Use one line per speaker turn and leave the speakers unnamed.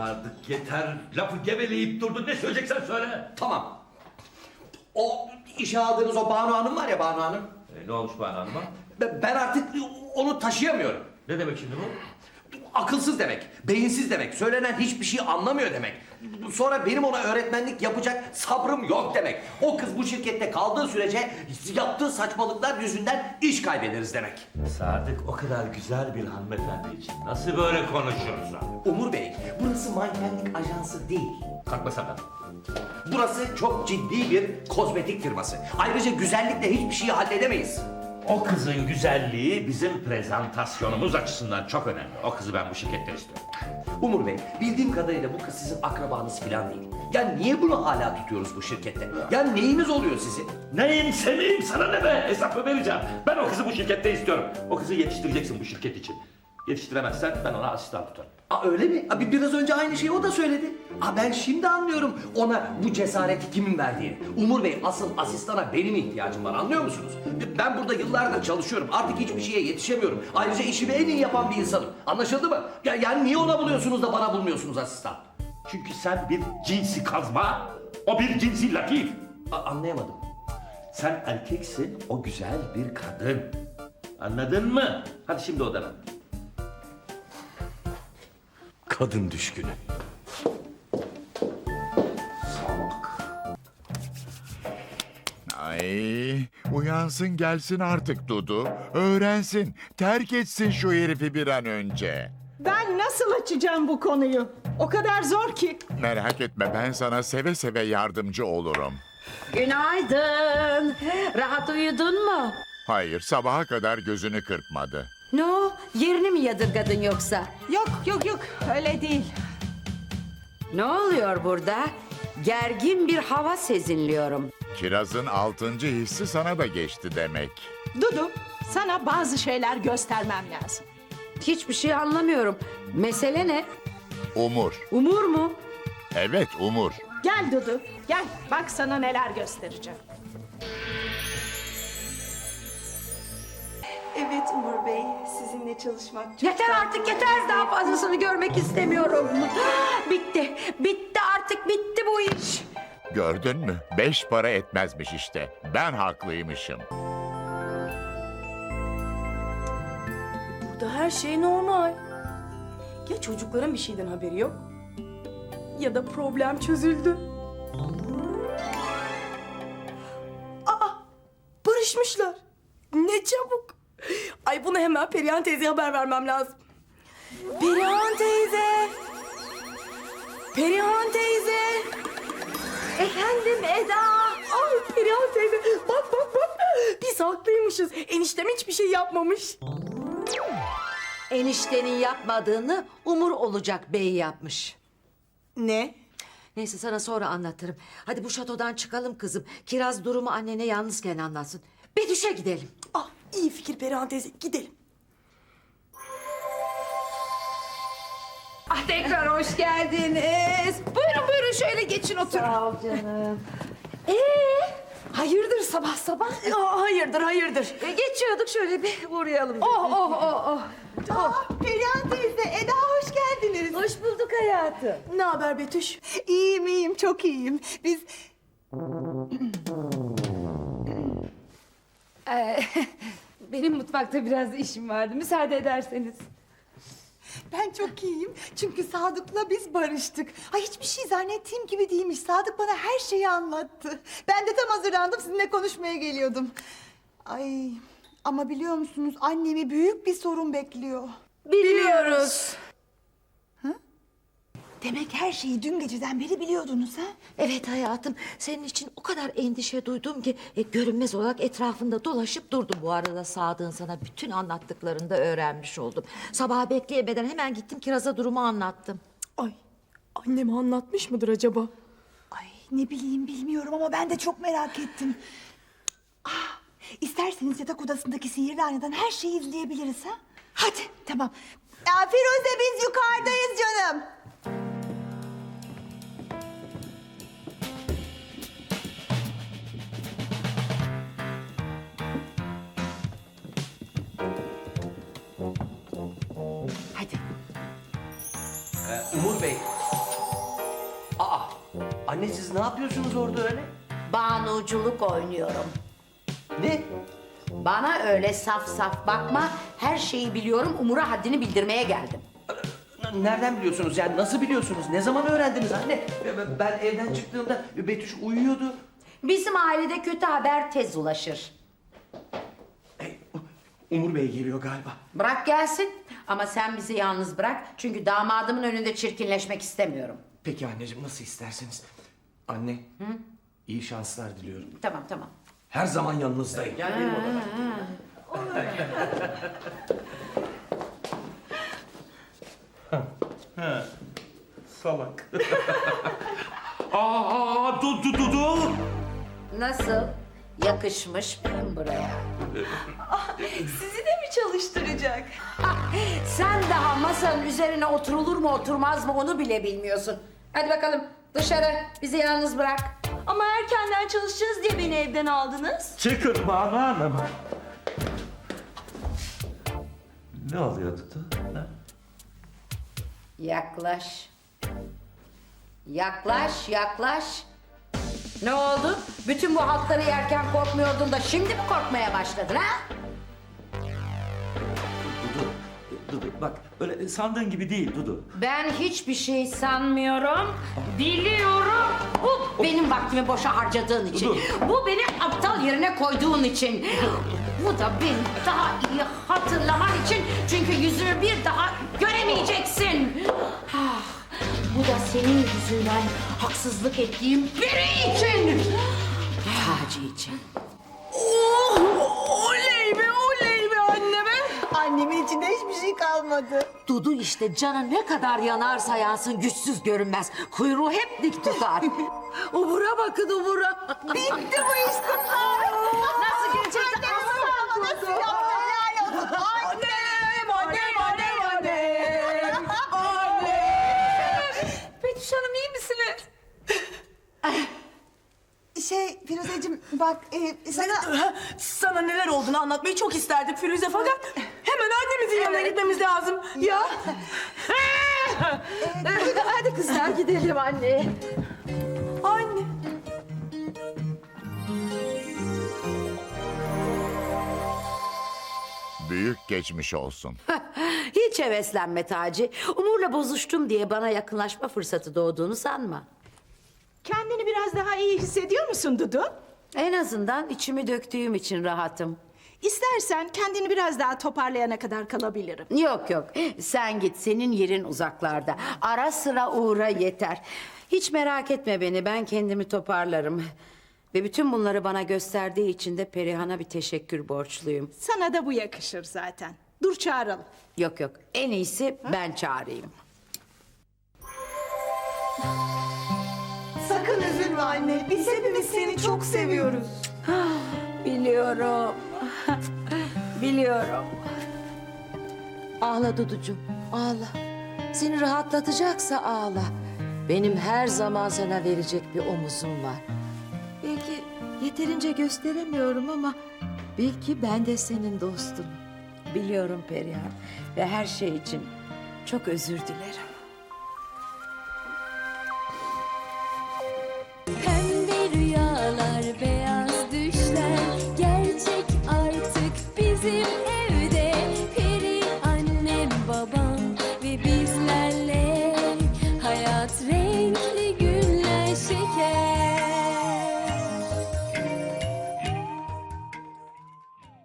Sadık yeter. Lafı geveleyip durdun. Ne söyleyeceksen söyle.
Tamam. O işe aldığınız o Banu Hanım var ya Banu Hanım.
E, ne olmuş Banu Hanım'a?
Ben ben artık onu taşıyamıyorum.
Ne demek şimdi bu?
Akılsız demek, beyinsiz demek, söylenen hiçbir şey anlamıyor demek. Sonra benim ona öğretmenlik yapacak sabrım yok demek. O kız bu şirkette kaldığı sürece yaptığı saçmalıklar yüzünden iş kaybederiz demek.
Sadık o kadar güzel bir hanımefendi için nasıl böyle konuşuyorsun?
Umur Bey, burası mankenlik ajansı değil.
Kalkma sakın.
Burası çok ciddi bir kozmetik firması. Ayrıca güzellikle hiçbir şeyi halledemeyiz.
O kızın güzelliği bizim prezentasyonumuz açısından çok önemli. O kızı ben bu şirkette istiyorum.
Umur Bey, bildiğim kadarıyla bu kız sizin akrabanız falan değil. Ya niye bunu hala tutuyoruz bu şirkette? Ya neyiniz oluyor sizin?
Neyim seveyim sana ne be hesabı vereceğim. Ben o kızı bu şirkette istiyorum. O kızı yetiştireceksin bu şirket için. Yetiştiremezsen ben ona asistan tutarım.
Aa öyle mi? Abi biraz önce aynı şeyi o da söyledi. Aa ben şimdi anlıyorum ona bu cesareti kimin verdiğini. Umur Bey asıl asistana benim ihtiyacım var anlıyor musunuz? Ben burada yıllardır çalışıyorum. Artık hiçbir şeye yetişemiyorum. Ayrıca işimi en iyi yapan bir insanım. Anlaşıldı mı? Ya, yani niye ona buluyorsunuz da bana bulmuyorsunuz asistan?
Çünkü sen bir cinsi kazma, o bir cinsi latif.
Aa, anlayamadım.
Sen erkeksin, o güzel bir kadın. Anladın mı? Hadi şimdi odana.
Kadın düşkünü.
Ay, uyansın gelsin artık Dudu. Öğrensin, terk etsin şu herifi bir an önce.
Ben nasıl açacağım bu konuyu? O kadar zor ki.
Merak etme ben sana seve seve yardımcı olurum.
Günaydın. Rahat uyudun mu?
Hayır, sabaha kadar gözünü kırpmadı.
Ne o? Yerini mi yadırgadın yoksa?
Yok yok yok öyle değil.
Ne oluyor burada? Gergin bir hava sezinliyorum.
Kirazın altıncı hissi sana da geçti demek.
Dudu sana bazı şeyler göstermem lazım.
Hiçbir şey anlamıyorum. Mesele ne?
Umur.
Umur mu?
Evet, Umur.
Gel Dudu gel bak sana neler göstereceğim.
Evet Umur Bey, sizinle çalışmak çok
Yeter artık yeter daha fazlasını görmek istemiyorum. bitti. Bitti artık bitti bu iş.
Gördün mü? Beş para etmezmiş işte. Ben haklıymışım.
Burada her şey normal. Ya çocukların bir şeyden haberi yok ya da problem çözüldü. Aa, barışmışlar. Ne çabuk. Ay bunu hemen Perihan teyzeye haber vermem lazım. Perihan teyze. Perihan teyze. Efendim Eda. Ay Perihan teyze. Bak bak bak. Biz haklıymışız. Eniştem hiçbir şey yapmamış.
Eniştenin yapmadığını Umur olacak bey yapmış.
Ne?
Neyse sana sonra anlatırım. Hadi bu şatodan çıkalım kızım. Kiraz durumu annene yalnızken anlatsın. Betüş'e gidelim.
İyi fikir Perihan teyze. Gidelim.
Ah, tekrar hoş geldiniz. Buyurun buyurun şöyle geçin oturun.
Sağ ol canım.
Ee, hayırdır sabah sabah?
Aa, hayırdır hayırdır.
E, geçiyorduk şöyle bir uğrayalım.
Oh oh oh oh.
Perihan teyze, Eda hoş geldiniz.
Hoş bulduk hayatım.
Ne haber Betüş?
İyiyim, iyiyim, çok iyiyim. Biz...
Ee, benim mutfakta biraz işim vardı. Müsaade ederseniz.
Ben çok iyiyim. Çünkü Sadık'la biz barıştık. Ay hiçbir şey zannettiğim gibi değilmiş. Sadık bana her şeyi anlattı. Ben de tam hazırlandım, sizinle konuşmaya geliyordum. Ay ama biliyor musunuz annemi büyük bir sorun bekliyor.
Biliyoruz.
Demek her şeyi dün geceden beri biliyordunuz ha?
Evet hayatım senin için o kadar endişe duydum ki e, görünmez olarak etrafında dolaşıp durdum. Bu arada Sadık'ın sana bütün anlattıklarını da öğrenmiş oldum. Sabaha bekleyemeden hemen gittim Kiraz'a durumu anlattım.
Ay anneme anlatmış mıdır acaba?
Ay ne bileyim bilmiyorum ama ben de çok merak ettim. Ah, isterseniz yatak odasındaki sihirli aynadan her şeyi izleyebiliriz ha? Hadi tamam. Ya Firuze biz yukarıdayız canım.
Umur Bey. Aa, anne siz ne yapıyorsunuz orada öyle?
Banuculuk oynuyorum.
Ne?
Bana öyle saf saf bakma. Her şeyi biliyorum. Umur'a haddini bildirmeye geldim.
Nereden biliyorsunuz yani nasıl biliyorsunuz? Ne zaman öğrendiniz anne? Ben evden çıktığımda Betüş uyuyordu.
Bizim ailede kötü haber tez ulaşır.
Umur Bey geliyor galiba.
Bırak gelsin. Ama sen bizi yalnız bırak. Çünkü damadımın önünde çirkinleşmek istemiyorum.
Peki anneciğim nasıl isterseniz. Anne, iyi şanslar diliyorum.
Tamam tamam.
Her zaman yanınızdayım. Gel benim odama.
Salak. Aa, du, du, du, du.
Nasıl? Yakışmış mıyım buraya?
Sizi de mi çalıştıracak?
Sen daha masanın üzerine oturulur mu oturmaz mı onu bile bilmiyorsun. Hadi bakalım dışarı bizi yalnız bırak.
Ama erkenden çalışacağız diye beni evden aldınız.
Çıkın Banu Hanım. Ne oluyor Dudu? Ha?
Yaklaş. Yaklaş, yaklaş. Ne oldu? Bütün bu haltları yerken korkmuyordun da şimdi mi korkmaya başladın ha?
Dudu, Dudu bak öyle sandığın gibi değil Dudu.
Ben hiçbir şey sanmıyorum. Biliyorum. Bu benim vaktimi boşa harcadığın için.
Dur.
Bu beni aptal yerine koyduğun için. Bu da beni daha iyi hatırlaman için. Çünkü yüzümü bir daha göremeyeceksin. Ah, Bu da senin yüzünden haksızlık ettiğim biri için. Taci için.
Oley be oley be anneme.
Annemin içinde hiçbir şey kalmadı.
Dudu işte canı ne kadar yanarsa yansın güçsüz görünmez. Kuyruğu hep dik tutar.
Umura bakın umura.
Bitti bu iş kutlar.
Nasıl gerçekten?
Nasıl Nasıl yaptı helal olsun.
Annem annem annem annem. Annem. Betüş Hanım iyi misiniz?
Şey Firuzeciğim bak e, sana...
Sana neler olduğunu anlatmayı çok isterdik Firuze fakat hemen annemizin yanına gitmemiz lazım. Ya.
Hadi kızlar gidelim anne.
Anne.
Büyük geçmiş olsun.
Hiç heveslenme Taci. Umur'la bozuştum diye bana yakınlaşma fırsatı doğduğunu sanma.
Kendini biraz daha iyi hissediyor musun Dudu?
En azından içimi döktüğüm için rahatım.
İstersen kendini biraz daha toparlayana kadar kalabilirim.
Yok yok sen git senin yerin uzaklarda. Ara sıra uğra yeter. Hiç merak etme beni ben kendimi toparlarım. Ve bütün bunları bana gösterdiği için de Perihan'a bir teşekkür borçluyum.
Sana da bu yakışır zaten. Dur çağıralım.
Yok yok en iyisi ben çağırayım.
Sakın üzülme anne. Biz hepimiz seni çok seviyoruz.
Biliyorum. Biliyorum.
Ağla Duducuğum ağla. Seni rahatlatacaksa ağla. Benim her zaman sana verecek bir omuzum var. Belki yeterince gösteremiyorum ama belki ben de senin dostum.
Biliyorum Perihan ve her şey için çok özür dilerim.